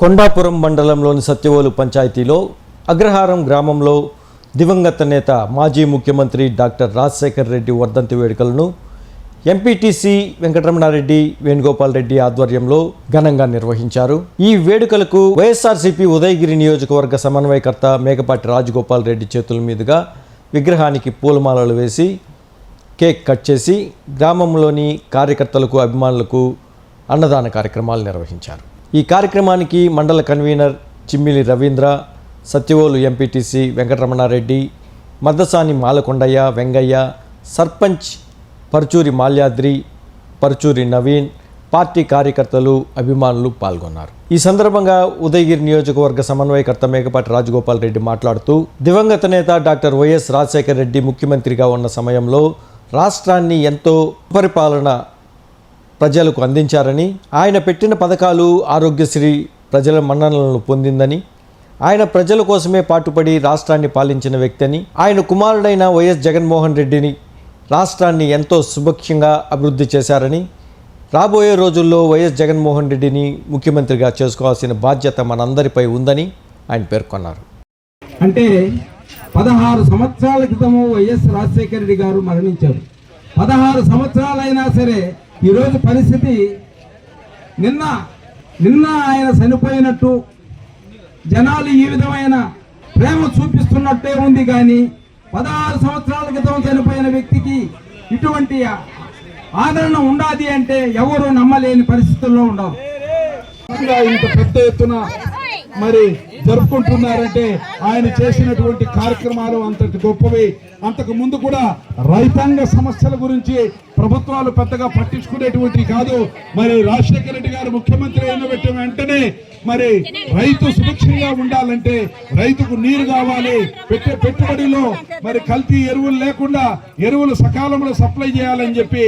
కొండాపురం మండలంలోని సత్యవోలు పంచాయతీలో అగ్రహారం గ్రామంలో దివంగత నేత మాజీ ముఖ్యమంత్రి డాక్టర్ రాజశేఖర్ రెడ్డి వర్ధంతి వేడుకలను ఎంపీటీసీ వెంకటరమణారెడ్డి వేణుగోపాల్ రెడ్డి ఆధ్వర్యంలో ఘనంగా నిర్వహించారు. ఈ వేడుకలకు వైఎస్ఆర్సీపీ ఉదయగిరి నియోజకవర్గ సమన్వయకర్త మేకపాటి రాజగోపాల్ రెడ్డి చేతుల మీదుగా విగ్రహానికి పూలమాలలు వేసి కేక్ కట్ చేసి గ్రామంలోని కార్యకర్తలకు అభిమానులకు అన్నదాన కార్యక్రమాలు నిర్వహించారు. ఈ కార్యక్రమానికి mandal convener Chimmili Ravindra Satyavolu MPTC Venkataramanareddy Maddasani Malakondaiah Vengaiah sarpanch Paruchuri Malyadri Paruchuri Naveen party కార్యకర్తలు అభిమానులు పాల్గొన్నారు. ఈ సందర్భంగా ఉదయగిరి నియోజకవర్గ సమన్వయకర్త మేకపాటి రాజగోపాల్ రెడ్డి మాట్లాడుతూ దివంగత నేత డాక్టర్ వైఎస్ రాజశేఖర రెడ్డి ముఖ్యమంత్రిగా ఉన్న సమయంలో రాష్ట్రాన్ని ఎంతో పరిపాలన ప్రజలకు అందించారని ఆయన పెట్టిన పథకాలు ఆరోగ్యశ్రీ ప్రజల మన్ననలను పొందిందని ఆయన ప్రజల కోసమే పాటుపడి రాష్ట్రాన్ని పాలించిన వ్యక్తి అని ఆయన కుమారుడైన వైఎస్ జగన్మోహన్ రెడ్డిని రాష్ట్రాన్ని ఎంతో సుభక్షంగా అభివృద్ధి చేశారని రాబోయే రోజుల్లో వైఎస్ జగన్మోహన్ రెడ్డిని ముఖ్యమంత్రిగా చేసుకోవాల్సిన బాధ్యత మనందరిపై ఉందని ఆయన పేర్కొన్నారు. అంటే పదహారు సంవత్సరాల క్రితము వైఎస్ రాజశేఖర రెడ్డి గారు మరణించారు. పదహారు సంవత్సరాలైనా సరే ఈరోజు పరిస్థితి నిన్న నిన్న ఆయన చనిపోయినట్టు జనాలు ఈ విధమైన ప్రేమ చూపిస్తున్నట్టే ఉంది కానీ పదహారు సంవత్సరాల క్రితం చనిపోయిన వ్యక్తికి ఇటువంటి ఆదరణ ఉండాది అంటే ఎవరు నమ్మలేని పరిస్థితుల్లో ఉండవు ఇంత పెద్ద ఎత్తున మరి జరుపుకుంటున్నారంటే ఆయన చేసినటువంటి కార్యక్రమాలు అంతటి గొప్పవి. అంతకు ముందు కూడా రైతాంగ సమస్యల గురించి ప్రభుత్వాలు పెద్దగా పట్టించుకునేటువంటి కాదు. మరి రాజశేఖర రెడ్డి గారు ముఖ్యమంత్రి అయిన పెట్టిన వెంటనే మరి రైతు సురక్షంగా ఉండాలంటే రైతుకు నీరు కావాలి. పెట్టే పెట్టుబడిలో మరి కల్తీ ఎరువులు లేకుండా ఎరువులు సకాలంలో సప్లై చేయాలని చెప్పి